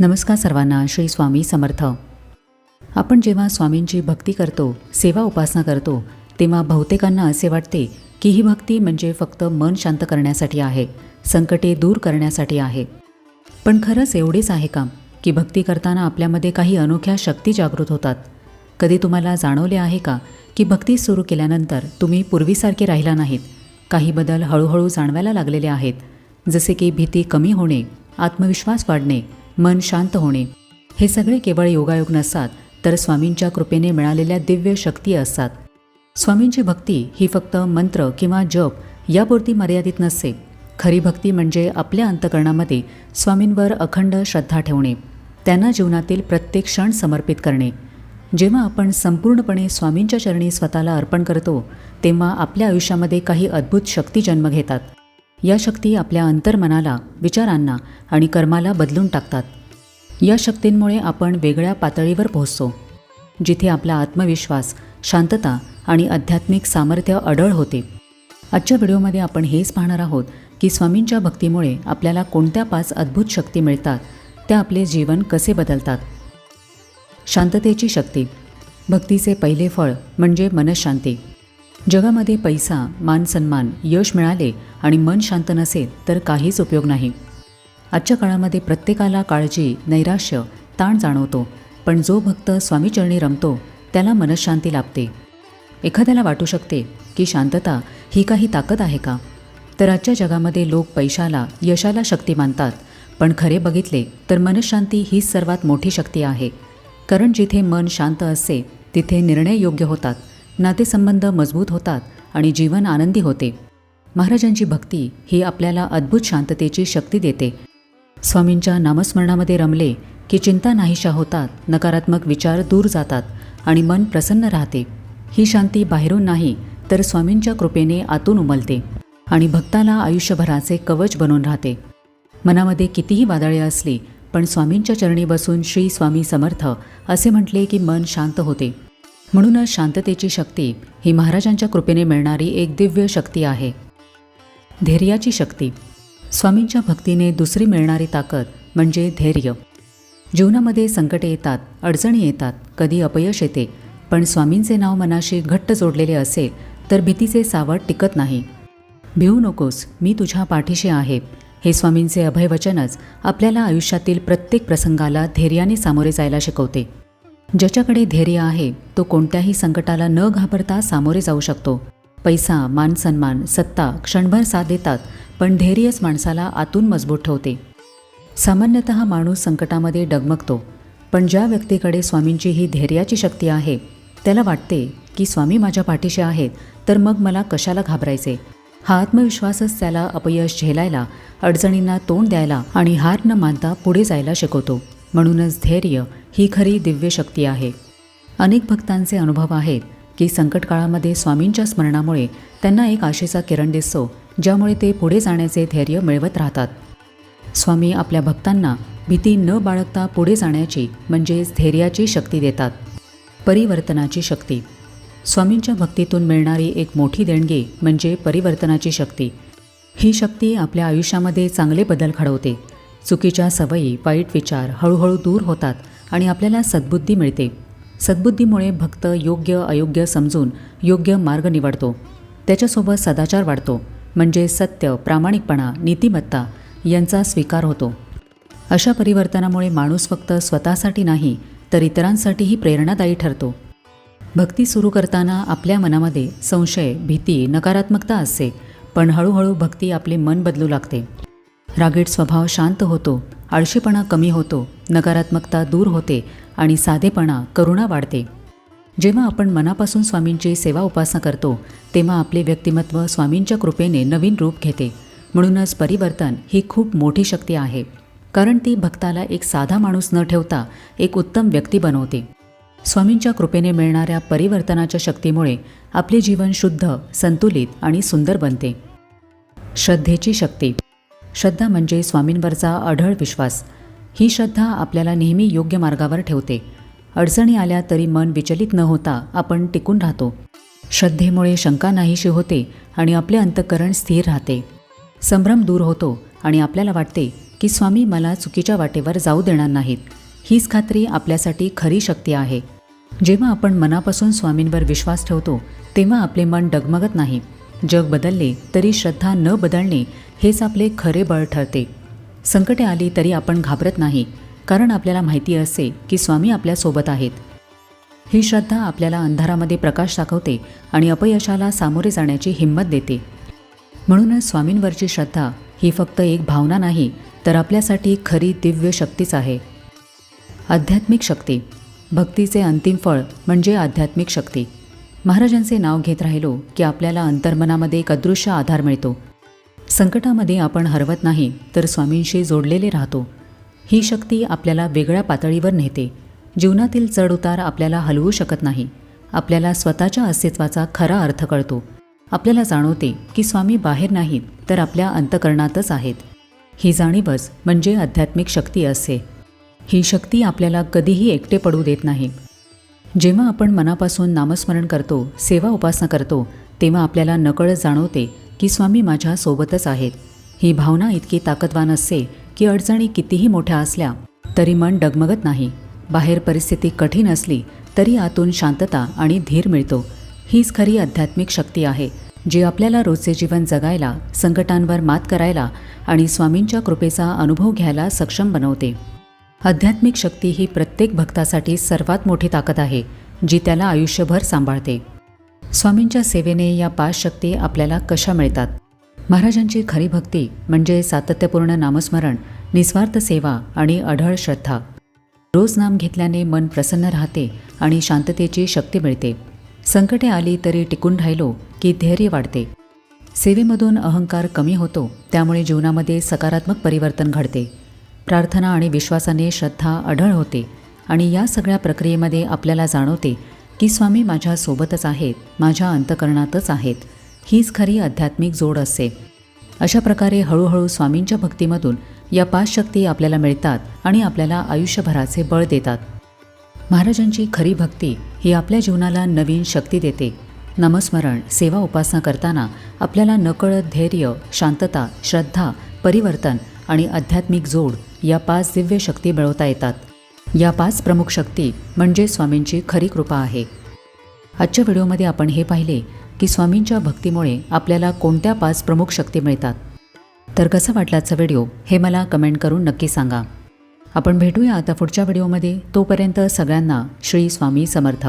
नमस्कार सर्वांना श्री स्वामी समर्थ. आपण जेव्हा स्वामींची भक्ती करतो सेवा उपासना करतो तेव्हा बहुतेकांना असे वाटते की ही भक्ती म्हणजे फक्त मन शांत करण्यासाठी आहे संकटे दूर करण्यासाठी आहे. पण खरंच एवढेच आहे का की भक्ती करताना आपल्यामध्ये काही अनोख्या शक्ती जागृत होतात? कधी तुम्हाला जाणवले आहे का की भक्ती सुरू केल्यानंतर तुम्ही पूर्वीसारखे राहिला नाहीत? काही बदल हळूहळू जाणवायला लागलेले आहेत. जसे की भीती कमी होणे आत्मविश्वास वाढणे मन शांत होणे. हे सगळे केवळ योगायोग नसतात तर स्वामींच्या कृपेने मिळालेल्या दिव्य शक्ती असतात. स्वामींची भक्ती ही फक्त मंत्र किंवा जप यापुरती मर्यादित नसते. खरी भक्ती म्हणजे आपल्या अंतकरणामध्ये स्वामींवर अखंड श्रद्धा ठेवणे त्यांना जीवनातील प्रत्येक क्षण समर्पित करणे. जेव्हा आपण संपूर्णपणे स्वामींच्या चरणी स्वतःला अर्पण करतो तेव्हा आपल्या आयुष्यामध्ये काही अद्भुत शक्ती जन्म घेतात. या शक्ती आपल्या अंतर्मनाला विचारांना आणि कर्माला बदलून टाकतात. या शक्तींमुळे आपण वेगळ्या पातळीवर पोहोचतो जिथे आपला आत्मविश्वास शांतता आणि आध्यात्मिक सामर्थ्य अडळ होते. आजच्या व्हिडिओमध्ये आपण हेच पाहणार आहोत की स्वामींच्या भक्तीमुळे आपल्याला कोणत्या पाच अद्भुत शक्ती मिळतात त्या आपले जीवन कसे बदलतात? शांततेची शक्ती भक्तीचे पहिले फळ म्हणजे मनशांती. जगामध्ये पैसा मान सन्मान यश मिळाले आणि मन शांत नसेल तर काहीच उपयोग नाही. आजच्या काळामध्ये प्रत्येकाला काळजी नैराश्य ताण जाणवतो पण जो भक्त स्वामीचरणी रमतो त्याला मनशांती लाभते. एखाद्याला वाटू शकते की शांतता ही काही ताकद आहे का? तर आजच्या जगामध्ये लोक पैशाला यशाला शक्ती मानतात पण खरे बघितले तर मनशांती हीच सर्वात मोठी शक्ती आहे. कारण जिथे मन शांत असते तिथे निर्णय योग्य होतात. नातेसंबंध मजबूत होतात आणि जीवन आनंदी होते. महाराजांची भक्ती ही आपल्याला अद्भुत शांततेची शक्ती देते. स्वामींच्या नामस्मरणामध्ये रमले की चिंता नाहीशा होतात नकारात्मक विचार दूर जातात आणि मन प्रसन्न राहते. ही शांती बाहेरून नाही तर स्वामींच्या कृपेने आतून उमलते आणि भक्ताला आयुष्यभराचे कवच बनून राहते. मनामध्ये कितीही वादळे असली पण स्वामींच्या चरणी बसून श्री स्वामी समर्थ असे म्हटले की मन शांत होते. म्हणूनच शांततेची शक्ती ही महाराजांच्या कृपेने मिळणारी एक दिव्य शक्ती आहे. धैर्याची शक्ती. स्वामींच्या भक्तीने दुसरी मिळणारी ताकद म्हणजे धैर्य. जीवनामध्ये संकटे येतात अडचणी येतात कधी अपयश येते पण स्वामींचे नाव मनाशी घट्ट जोडलेले असेल तर भीतीचे सावट टिकत नाही. भिवू नकोस मी तुझ्या पाठीशी आहे. हे स्वामींचे अभयवचनच आपल्याला आयुष्यातील प्रत्येक प्रसंगाला धैर्याने सामोरे जायला शिकवते. ज्याच्याकडे धैर्य आहे तो कोणत्याही संकटाला न घाबरता सामोरे जाऊ शकतो. पैसा मान सन्मान सत्ता क्षणभर साथ देतात पण धैर्यच माणसाला आतून मजबूत ठेवते. सामान्यतः माणूस संकटामध्ये डगमगतो पण ज्या व्यक्तीकडे स्वामींची ही धैर्याची शक्ती आहे त्याला वाटते की स्वामी माझ्या पाठीशी आहेत तर मग मला कशाला घाबरायचे? हा आत्मविश्वासच त्याला अपयश झेलायला अडचणींना तोंड द्यायला आणि हार न मानता पुढे जायला शिकवतो. म्हणूनच धैर्य ही खरी दिव्य शक्ती आहे. अनेक भक्तांचे अनुभव आहेत की संकटकाळामध्ये स्वामींच्या स्मरणामुळे त्यांना एक आशेचा किरण दिसतो ज्यामुळे ते पुढे जाण्याचे धैर्य मिळवत राहतात. स्वामी आपल्या भक्तांना भीती न बाळगता पुढे जाण्याची म्हणजेच धैर्याची शक्ती देतात. परिवर्तनाची शक्ती. स्वामींच्या भक्तीतून मिळणारी एक मोठी देणगी म्हणजे परिवर्तनाची शक्ती. ही शक्ती आपल्या आयुष्यामध्ये चांगले बदल घडवते. चुकीच्या सवयी वाईट विचार हळूहळू दूर होतात. आणि आपल्याला सद्बुद्धी मिळते. सद्बुद्धीमुळे भक्त योग्य अयोग्य समजून योग्य मार्ग निवडतो. त्याच्यासोबत सदाचार वाढतो. म्हणजे सत्य प्रामाणिकपणा नीतिमत्ता यांचा स्वीकार होतो. अशा परिवर्तनामुळे माणूस फक्त स्वतःसाठी नाही तर इतरांसाठीही प्रेरणादायी ठरतो. भक्ती सुरू करताना आपल्या मनामध्ये संशय भीती नकारात्मकता असते पण हळूहळू भक्ती आपले मन बदलू लागते. रागीट स्वभाव शांत होतो आळशीपणा कमी होतो नकारात्मकता दूर होते आणि साधेपणा करुणा वाढते. जेव्हा आपण मनापासून स्वामींची सेवा उपासना करतो तेव्हा आपले व्यक्तिमत्व स्वामींच्या कृपेने नवीन रूप घेते. म्हणूनच परिवर्तन ही खूप मोठी शक्ती आहे. कारण ती भक्ताला एक साधा माणूस न ठेवता एक उत्तम व्यक्ती बनवते. स्वामींच्या कृपेने मिळणाऱ्या परिवर्तनाच्या शक्तीमुळे आपले जीवन शुद्ध संतुलित आणि सुंदर बनते. श्रद्धेची शक्ती श्रद्धा म्हणजे स्वामींवरचा अढळ विश्वास. ही श्रद्धा आपल्याला नेहमी योग्य मार्गावर ठेवते. अडचणी आल्या तरी मन विचलित न होता आपण टिकून राहतो. श्रद्धेमुळे शंका नाहीशी होते आणि आपले अंतःकरण स्थिर राहते. संभ्रम दूर होतो आणि आपल्याला वाटते की स्वामी मला चुकीच्या वाटेवर जाऊ देणार नाहीत. हीच खात्री आपल्यासाठी खरी शक्ती आहे. जेव्हा आपण मनापासून स्वामींवर विश्वास ठेवतो तेव्हा आपले मन डगमगत नाही. जग बदलले तरी श्रद्धा न बदलणे हेच आपले खरे बळ ठरते. संकटे आली तरी आपण घाबरत नाही कारण आपल्याला माहिती असते की स्वामी आपल्यासोबत आहेत. ही श्रद्धा आपल्याला अंधारामध्ये प्रकाश दाखवते आणि अपयशाला सामोरे जाण्याची हिंमत देते. म्हणूनच स्वामींवरची श्रद्धा ही फक्त एक भावना नाही तर आपल्यासाठी खरी दिव्य शक्तीच आहे. आध्यात्मिक शक्ती. भक्तीचे अंतिम फळ म्हणजे आध्यात्मिक शक्ती. महाराजांचे नाव घेत राहिलो की आपल्याला अंतर्मनामध्ये एक अदृश्य आधार मिळतो. संकटामध्ये आपण हरवत नाही तर स्वामींशी जोडलेले राहतो. ही शक्ती आपल्याला वेगळ्या पातळीवर नेते. जीवनातील चढउतार आपल्याला हलवू शकत नाही. आपल्याला स्वतःच्या अस्तित्वाचा खरा अर्थ कळतो. आपल्याला जाणवते की स्वामी बाहेर नाहीत तर आपल्या अंतकरणातच आहेत. ही जाणीवच म्हणजे आध्यात्मिक शक्ती असते. ही शक्ती आपल्याला कधीही एकटे पडू देत नाही. जेव्हा आपण मनापासून नामस्मरण करतो सेवा उपासना करतो तेव्हा आपल्याला नकळत जाणवते की स्वामी माझ्या सोबतच आहेत. ही भावना इतकी ताकदवान असते की अडचणी कितीही मोठ्या असल्या तरी मन डगमगत नाही. बाहेर परिस्थिती कठीण असली तरी आतून शांतता आणि धीर मिळतो. हीच खरी आध्यात्मिक शक्ती आहे जी आपल्याला रोजचे जीवन जगायला संकटांवर मात करायला आणि स्वामींच्या कृपेचा अनुभव घ्यायला सक्षम बनवते. आध्यात्मिक शक्ती ही प्रत्येक भक्तासाठी सर्वात मोठी ताकद आहे जी त्याला आयुष्यभर सांभाळते. स्वामींच्या सेवेने या पाच शक्ती आपल्याला कशा मिळतात? महाराजांची खरी भक्ती म्हणजे सातत्यपूर्ण नामस्मरण निस्वार्थ सेवा आणि अढळ श्रद्धा. रोज नाम घेतल्याने मन प्रसन्न राहते आणि शांततेची शक्ती मिळते. संकटे आली तरी टिकून राहिलो की धैर्य वाढते. सेवेमधून अहंकार कमी होतो त्यामुळे जीवनामध्ये सकारात्मक परिवर्तन घडते. प्रार्थना आणि विश्वासाने श्रद्धा अढळ होते आणि या सगळ्या प्रक्रियेमध्ये आपल्याला जाणवते की स्वामी माझ्यासोबतच आहेत माझ्या अंतकरणातच आहेत हीच खरी आध्यात्मिक जोड असते. अशा प्रकारे हळूहळू स्वामींच्या भक्तीमधून या पाच शक्ती आपल्याला मिळतात आणि आपल्याला आयुष्यभराचे बळ देतात. महाराजांची खरी भक्ती ही आपल्या जीवनाला नवीन शक्ती देते. नमस्मरण सेवा उपासना करताना आपल्याला नकळत धैर्य शांतता श्रद्धा परिवर्तन आणि आध्यात्मिक जोड या पाच दिव्य शक्ती मिळवता येतात. या पाच प्रमुख शक्ती म्हणजे स्वामींची खरी कृपा आहे. आजच्या व्हिडिओमध्ये आपण हे पाहिले की स्वामींच्या भक्तीमुळे आपल्याला कोणत्या पाच प्रमुख शक्ती मिळतात. तर कसा वाटला आजचा व्हिडिओ हे मला कमेंट करून नक्की सांगा. आपण भेटूया आता पुढच्या व्हिडिओमध्ये. तोपर्यंत सगळ्यांना श्री स्वामी समर्थ.